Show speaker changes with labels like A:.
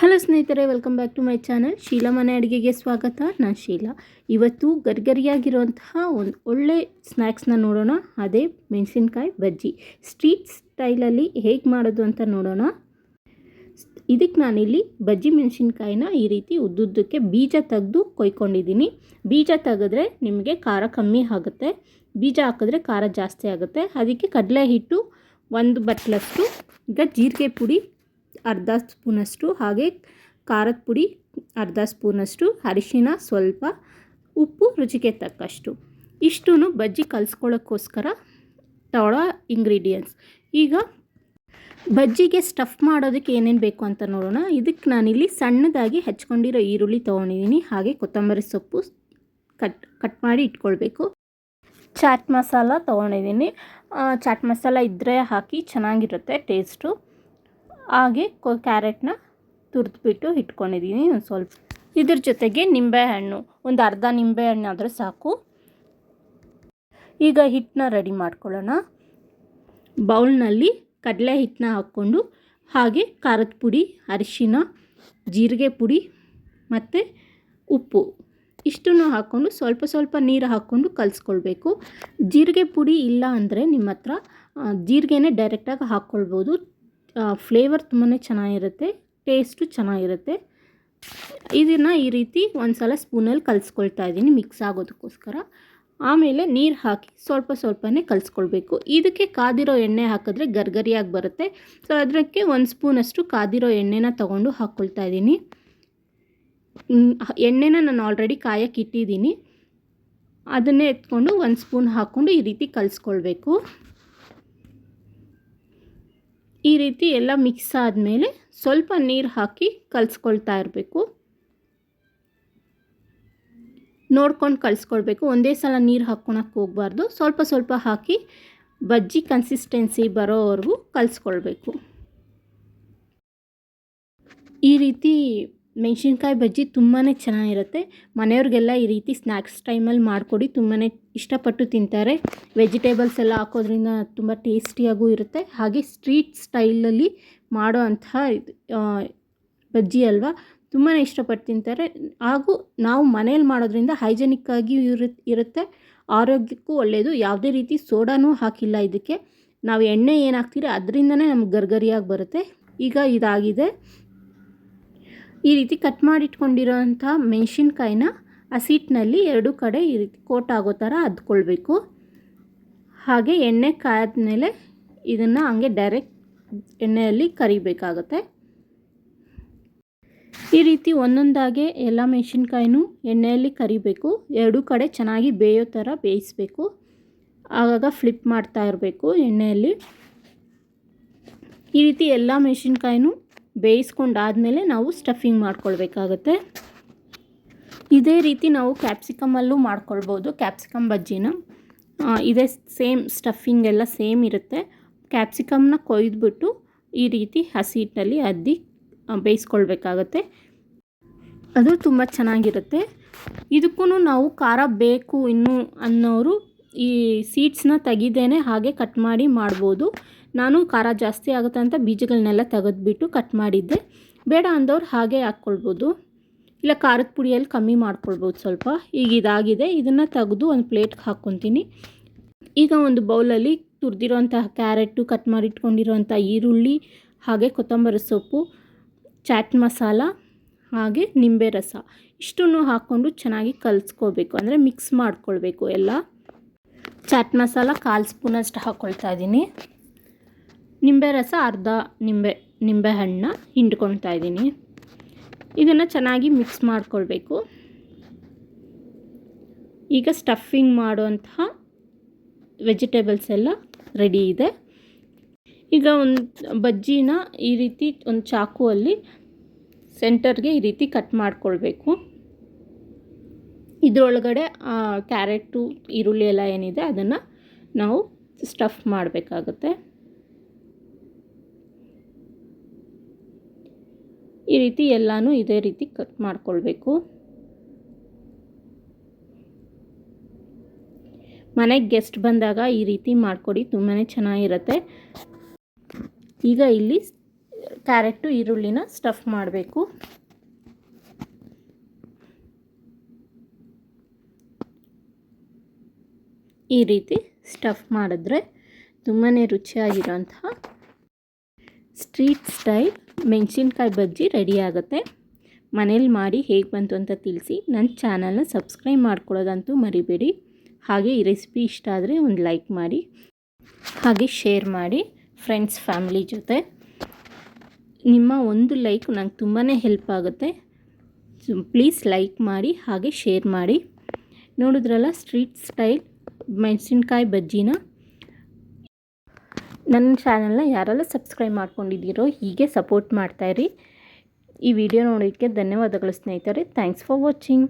A: Hello ಸ್ನೇಹಿತರೆ welcome back to my channel Sheela ಮನೆ ಅಡುಗೆಗೆ ಸ್ವಾಗತ. ನಾನು ಶೀಲಾ. ಇವತ್ತು ಗರ್ಗರಿಯಾಗಿರುವಂತಹ ಒಂದು ಒಳ್ಳೆ ಸ್ನ್ಯಾಕ್ಸ್ನ ನೋಡೋಣ. ಅದೇ ಮೆಣಸಿನ್ಕಾಯಿ ಬಜ್ಜಿ. ಸ್ಟ್ರೀಟ್ ಸ್ಟೈಲಲ್ಲಿ ಹೇಗೆ ಮಾಡೋದು ಅಂತ ನೋಡೋಣ. ಇದಕ್ಕೆ ನಾನಿಲ್ಲಿ ಬಜ್ಜಿ ಮೆಣಸಿನ್ಕಾಯಿನ ಈ ರೀತಿ ಉದ್ದುದ್ದಕ್ಕೆ ಬೀಜ ತೆಗೆದು ಕೊಯ್ಕೊಂಡಿದ್ದೀನಿ. ಬೀಜ ತೆಗೆದ್ರೆ ನಿಮಗೆ ಖಾರ ಕಮ್ಮಿ ಆಗುತ್ತೆ. ಬೀಜ ಹಾಕಿದ್ರೆ ಖಾರ ಜಾಸ್ತಿ ಆಗುತ್ತೆ. ಅದಕ್ಕೆ ಕಡಲೆ ಹಿಟ್ಟು ಒಂದು ಬಟ್ಲಷ್ಟು, ಈಗ ಜೀರಿಗೆ ಪುಡಿ ಅರ್ಧ ಸ್ಪೂನಷ್ಟು, ಹಾಗೆ ಖಾರದ ಪುಡಿ ಅರ್ಧ ಸ್ಪೂನಷ್ಟು, ಅರಿಶಿನ ಸ್ವಲ್ಪ, ಉಪ್ಪು ರುಚಿಗೆ ತಕ್ಕಷ್ಟು. ಇಷ್ಟೂ ಬಜ್ಜಿ ಕಲಿಸ್ಕೊಳ್ಳೋಕ್ಕೋಸ್ಕರ ತಗೊಳ್ಳೋ ಇಂಗ್ರೀಡಿಯೆಂಟ್ಸ್ ಈಗ ಬಜ್ಜಿಗೆ ಸ್ಟಫ್ ಮಾಡೋದಕ್ಕೆ ಏನೇನು ಬೇಕು ಅಂತ ನೋಡೋಣ. ಇದಕ್ಕೆ ನಾನಿಲ್ಲಿ ಸಣ್ಣದಾಗಿ ಹಚ್ಕೊಂಡಿರೋ ಈರುಳ್ಳಿ ತೊಗೊಂಡಿದ್ದೀನಿ. ಹಾಗೆ ಕೊತ್ತಂಬರಿ ಸೊಪ್ಪು ಕಟ್ ಕಟ್ ಮಾಡಿ ಇಟ್ಕೊಳ್ಬೇಕು. ಚಾಟ್ ಮಸಾಲ ತೊಗೊಂಡಿದ್ದೀನಿ. ಚಾಟ್ ಮಸಾಲ ಇದ್ದರೆ ಹಾಕಿ ಚೆನ್ನಾಗಿರುತ್ತೆ ಟೇಸ್ಟು ಹಾಗೆ ಕ್ಯಾರೆಟ್ನ ತುರಿದ್ಬಿಟ್ಟು ಇಟ್ಕೊಂಡಿದ್ದೀನಿ ಒಂದು ಸ್ವಲ್ಪ. ಇದ್ರ ಜೊತೆಗೆ ನಿಂಬೆಹಣ್ಣು, ಒಂದು ಅರ್ಧ ನಿಂಬೆಹಣ್ಣು ಆದರೆ ಸಾಕು. ಈಗ ಹಿಟ್ಟನ್ನ ರೆಡಿ ಮಾಡ್ಕೊಳ್ಳೋಣ. ಬೌಲ್ನಲ್ಲಿ ಕಡಲೆ ಹಿಟ್ಟನ್ನ ಹಾಕ್ಕೊಂಡು, ಹಾಗೆ ಖಾರದ ಪುಡಿ, ಅರಿಶಿನ, ಜೀರಿಗೆ ಪುಡಿ ಮತ್ತು ಉಪ್ಪು. ಇಷ್ಟನ್ನು ಹಾಕ್ಕೊಂಡು ಸ್ವಲ್ಪ ಸ್ವಲ್ಪ ನೀರು ಹಾಕ್ಕೊಂಡು ಕಲಿಸ್ಕೊಳ್ಬೇಕು. ಜೀರಿಗೆ ಪುಡಿ ಇಲ್ಲ ಅಂದರೆ ನಿಮ್ಮ ಹತ್ರ ಜೀರಿಗೆನೇ ಡೈರೆಕ್ಟಾಗಿ ಹಾಕ್ಕೊಳ್ಬೋದು. ಫ್ಲೇವರ್ ತುಂಬಾ ಚೆನ್ನಾಗಿರುತ್ತೆ ಟೇಸ್ಟು ಚೆನ್ನಾಗಿರುತ್ತೆ. ಇದನ್ನು ಈ ರೀತಿ ಒಂದು ಸಲ ಸ್ಪೂನಲ್ಲಿ ಕಲಿಸ್ಕೊಳ್ತಾ ಇದ್ದೀನಿ ಮಿಕ್ಸ್ ಆಗೋದಕ್ಕೋಸ್ಕರ. ಆಮೇಲೆ ನೀರು ಹಾಕಿ ಸ್ವಲ್ಪ ಸ್ವಲ್ಪನೇ ಕಲಿಸ್ಕೊಳ್ಬೇಕು. ಇದಕ್ಕೆ ಕಾದಿರೋ ಎಣ್ಣೆ ಹಾಕಿದ್ರೆ ಗರ್ಗರಿಯಾಗಿ ಬರುತ್ತೆ. ಸೊ ಅದಕ್ಕೆ ಒಂದು ಸ್ಪೂನಷ್ಟು ಕಾದಿರೋ ಎಣ್ಣೆನ ತೊಗೊಂಡು ಹಾಕ್ಕೊಳ್ತಾ ಇದ್ದೀನಿ. ಎಣ್ಣೆನ ನಾನು ಆಲ್ರೆಡಿ ಕಾಯಕ್ಕೆ ಇಟ್ಟಿದ್ದೀನಿ. ಅದನ್ನೇ ಎತ್ಕೊಂಡು ಒಂದು ಸ್ಪೂನ್ ಹಾಕ್ಕೊಂಡು ಈ ರೀತಿ ಕಲಿಸ್ಕೊಳ್ಬೇಕು. ಈ ರೀತಿ ಎಲ್ಲ ಮಿಕ್ಸ್ ಆದಮೇಲೆ ಸ್ವಲ್ಪ ನೀರು ಹಾಕಿ ಕಲಿಸ್ಕೊಳ್ತಾ ಇರಬೇಕು. ನೋಡ್ಕೊಂಡು ಕಲಿಸ್ಕೊಳ್ಬೇಕು. ಒಂದೇ ಸಲ ನೀರು ಹಾಕ್ಕೊಳಕ್ಕೆ ಹೋಗಬಾರ್ದು. ಸ್ವಲ್ಪ ಸ್ವಲ್ಪ ಹಾಕಿ ಬಜ್ಜಿ ಕನ್ಸಿಸ್ಟೆನ್ಸಿ ಬರೋವರೆಗೂ ಕಲಿಸ್ಕೊಳ್ಬೇಕು. ಈ ರೀತಿ ಮೆಣಸಿನ್ಕಾಯಿ ಬಜ್ಜಿ ತುಂಬಾ ಚೆನ್ನಾಗಿರುತ್ತೆ. ಮನೆಯವ್ರಿಗೆಲ್ಲ ಈ ರೀತಿ ಸ್ನ್ಯಾಕ್ಸ್ ಟೈಮಲ್ಲಿ ಮಾಡಿಕೊಡಿ ತುಂಬಾ ಇಷ್ಟಪಟ್ಟು ತಿಂತಾರೆ. ವೆಜಿಟೇಬಲ್ಸ್ ಎಲ್ಲ ಹಾಕೋದ್ರಿಂದ ತುಂಬ ಟೇಸ್ಟಿಯಾಗೂ ಇರುತ್ತೆ. ಹಾಗೆ ಸ್ಟ್ರೀಟ್ ಸ್ಟೈಲಲ್ಲಿ ಮಾಡೋ ಅಂತಹ ಬಜ್ಜಿ ಅಲ್ವಾ ತುಂಬಾ ಇಷ್ಟಪಟ್ಟು ತಿಂತಾರೆ. ಹಾಗೂ ನಾವು ಮನೇಲಿ ಮಾಡೋದ್ರಿಂದ ಇರು, ಇರುತ್ತೆ. ಆರೋಗ್ಯಕ್ಕೂ ಒಳ್ಳೆಯದು ಯಾವುದೇ ರೀತಿ ಸೋಡಾನೂ ಹಾಕಿಲ್ಲ ಇದಕ್ಕೆ. ನಾವು ಎಣ್ಣೆ ಏನು ಹಾಕ್ತೀರಿ ಅದರಿಂದನೇ ನಮ್ಗೆ ಗರ್ಗರಿಯಾಗಿ ಬರುತ್ತೆ. ಈಗ ಇದಾಗಿದೆ. ಈ ರೀತಿ ಕಟ್ ಮಾಡಿಟ್ಕೊಂಡಿರೋಂಥ ಮೆಣಸಿನ್ಕಾಯಿನ ಹಸಿಟ್ಟಿನಲ್ಲಿ ಎರಡು ಕಡೆ ಈ ರೀತಿ ಕೋಟ್ ಆಗೋ ಥರ ಅದ್ಕೊಳ್ಬೇಕು. ಹಾಗೆ ಎಣ್ಣೆ ಕಾಯ್ದ ಇದನ್ನು ಹಂಗೆ ಡೈರೆಕ್ಟ್ ಎಣ್ಣೆಯಲ್ಲಿ ಕರಿಬೇಕಾಗುತ್ತೆ. ಈ ರೀತಿ ಒಂದೊಂದಾಗೆ ಎಲ್ಲ ಮೆಣಸಿನ್ಕಾಯಿನೂ ಎಣ್ಣೆಯಲ್ಲಿ ಕರಿಬೇಕು. ಎರಡೂ ಕಡೆ ಚೆನ್ನಾಗಿ ಬೇಯೋ ಥರ ಬೇಯಿಸಬೇಕು. ಆಗಾಗ ಫ್ಲಿಪ್ ಮಾಡ್ತಾ ಇರಬೇಕು ಎಣ್ಣೆಯಲ್ಲಿ. ಈ ರೀತಿ ಎಲ್ಲ ಮೆಣಸಿನ್ಕಾಯಿನೂ ಬೇಯಿಸ್ಕೊಂಡಾದಮೇಲೆ ನಾವು ಸ್ಟಫಿಂಗ್ ಮಾಡ್ಕೊಳ್ಬೇಕಾಗತ್ತೆ. ಇದೇ ರೀತಿ ನಾವು ಕ್ಯಾಪ್ಸಿಕಮಲ್ಲೂ ಮಾಡ್ಕೊಳ್ಬೋದು ಕ್ಯಾಪ್ಸಿಕಮ್ ಬಜ್ಜಿನ. ಇದೇ ಸೇಮ್ ಸ್ಟಫಿಂಗ್ ಎಲ್ಲ ಸೇಮ್ ಇರುತ್ತೆ. ಕ್ಯಾಪ್ಸಿಕಮ್ನ ಕೊಯ್ದುಬಿಟ್ಟು ಈ ರೀತಿ ಹಸಿ ಹಿಟ್ಟಲ್ಲಿ ಅದ್ದಿ ಬೇಯಿಸ್ಕೊಳ್ಬೇಕಾಗತ್ತೆ. ಅದು ತುಂಬ ಚೆನ್ನಾಗಿರುತ್ತೆ. ಇದಕ್ಕೂ ನಾವು ಖಾರ ಬೇಕು ಇನ್ನು ಅನ್ನೋರು ಈ ಸೀಡ್ಸ್ನ ತೆಗಿದೇನೆ ಹಾಗೆ ಕಟ್ ಮಾಡಿ ಮಾಡ್ಬೋದು. ನಾನು ಖಾರ ಜಾಸ್ತಿ ಆಗುತ್ತೆ ಅಂತ ಬೀಜಗಳನ್ನೆಲ್ಲ ತೆಗೆದ್ಬಿಟ್ಟು ಕಟ್ ಮಾಡಿದ್ದೆ. ಬೇಡ ಅಂದವ್ರು ಹಾಗೆ ಹಾಕ್ಕೊಳ್ಬೋದು. ಇಲ್ಲ ಖಾರದ ಪುಡಿಯಲ್ಲಿ ಕಮ್ಮಿ ಮಾಡ್ಕೊಳ್ಬೋದು ಸ್ವಲ್ಪ. ಈಗ ಇದಾಗಿದೆ. ಇದನ್ನು ತೆಗೆದು ಒಂದು ಪ್ಲೇಟ್ಗೆ ಹಾಕ್ಕೊತೀನಿ. ಈಗ ಒಂದು ಬೌಲಲ್ಲಿ ತುರಿದಿರೋಂತಹ ಕ್ಯಾರೆಟು ಕಟ್ ಮಾಡಿಟ್ಕೊಂಡಿರೋಂಥ ಈರುಳ್ಳಿ, ಹಾಗೆ ಕೊತ್ತಂಬರಿ ಸೊಪ್ಪು, ಚಾಟ್ ಮಸಾಲ, ಹಾಗೆ ನಿಂಬೆ ರಸ. ಇಷ್ಟನ್ನು ಹಾಕ್ಕೊಂಡು ಚೆನ್ನಾಗಿ ಕಲಿಸ್ಕೋಬೇಕು. ಅಂದರೆ ಮಿಕ್ಸ್ ಮಾಡ್ಕೊಳ್ಬೇಕು ಎಲ್ಲ. ಚಾಟ್ ಮಸಾಲ ಕಾಲು ಸ್ಪೂನಷ್ಟು ಹಾಕ್ಕೊಳ್ತಾ ಇದ್ದೀನಿ. ನಿಂಬೆ ರಸ ಅರ್ಧ ನಿಂಬೆ ನಿಂಬೆ ಹಣ್ಣನ್ನ ಹಿಂಡ್ಕೊಳ್ತಾ ಇದ್ದೀನಿ. ಇದನ್ನು ಚೆನ್ನಾಗಿ ಮಿಕ್ಸ್ ಮಾಡಿಕೊಳ್ಬೇಕು. ಈಗ ಸ್ಟಫಿಂಗ್ ಮಾಡುವಂತಹ ವೆಜಿಟೇಬಲ್ಸ್ ಎಲ್ಲ ರೆಡಿ ಇದೆ. ಈಗ ಒಂದು ಬಜ್ಜಿನ ಈ ರೀತಿ ಒಂದು ಚಾಕುವಲ್ಲಿ ಸೆಂಟರ್ಗೆ ಈ ರೀತಿ ಕಟ್ ಮಾಡಿಕೊಳ್ಬೇಕು. ಇದರೊಳಗಡೆ ಕ್ಯಾರೆಟು ಈರುಳ್ಳಿ ಎಲ್ಲ ಏನಿದೆ ಅದನ್ನು ನಾವು ಸ್ಟಫ್ ಮಾಡಬೇಕಾಗುತ್ತೆ. ಈ ರೀತಿ ಎಲ್ಲನೂ ಇದೇ ರೀತಿ ಕಟ್ ಮಾಡಿಕೊಳ್ಬೇಕು. ಮನೆಗೆ ಗೆಸ್ಟ್ ಬಂದಾಗ ಈ ರೀತಿ ಮಾಡಿಕೊಡಿ ತುಂಬಾ ಚೆನ್ನಾಗಿರುತ್ತೆ. ಈಗ ಇಲ್ಲಿ ಕ್ಯಾರೆಟು ಈರುಳ್ಳಿನ ಸ್ಟಫ್ ಮಾಡಬೇಕು. ಈ ರೀತಿ ಸ್ಟಫ್ ಮಾಡಿದ್ರೆ ತುಂಬಾ ರುಚಿಯಾಗಿರೋಂತಹ ಸ್ಟ್ರೀಟ್ ಸ್ಟೈಲ್ ಮೆಣಸಿನ್ಕಾಯಿ ಬಜ್ಜಿ ರೆಡಿ ಆಗುತ್ತೆ. ಮನೇಲಿ ಮಾಡಿ ಹೇಗೆ ಬಂತು ಅಂತ ತಿಳಿಸಿ. ನನ್ನ ಚಾನಲ್ನ ಸಬ್ಸ್ಕ್ರೈಬ್ ಮಾಡ್ಕೊಳ್ಳೋದಂತೂ ಮರಿಬೇಡಿ. ಹಾಗೆ ಈ ರೆಸಿಪಿ ಇಷ್ಟ ಆದರೆ ಒಂದು ಲೈಕ್ ಮಾಡಿ. ಹಾಗೆ ಶೇರ್ ಮಾಡಿ ಫ್ರೆಂಡ್ಸ್ ಫ್ಯಾಮಿಲಿ ಜೊತೆ. ನಿಮ್ಮ ಒಂದು ಲೈಕ್ ನಂಗೆ ತುಂಬಾ ಹೆಲ್ಪ್ ಆಗುತ್ತೆ. ಪ್ಲೀಸ್ ಲೈಕ್ ಮಾಡಿ, ಹಾಗೆ ಶೇರ್ ಮಾಡಿ. ನೋಡಿದ್ರಲ್ಲ ಸ್ಟ್ರೀಟ್ ಸ್ಟೈಲ್ ಮೆಣಸಿನ್ಕಾಯಿ ಬಜ್ಜಿನ ನನ್ನ ಚಾನಲ್ನ ಯಾರೆಲ್ಲ ಸಬ್ಸ್ಕ್ರೈಬ್ ಮಾಡ್ಕೊಂಡಿದ್ದೀರೋ ಹೀಗೆ ಸಪೋರ್ಟ್ ಮಾಡ್ತಾಯಿರಿ ಈ ವಿಡಿಯೋ ನೋಡೋದಕ್ಕೆ ಧನ್ಯವಾದಗಳು ಸ್ನೇಹಿತರೆ. Thanks for watching.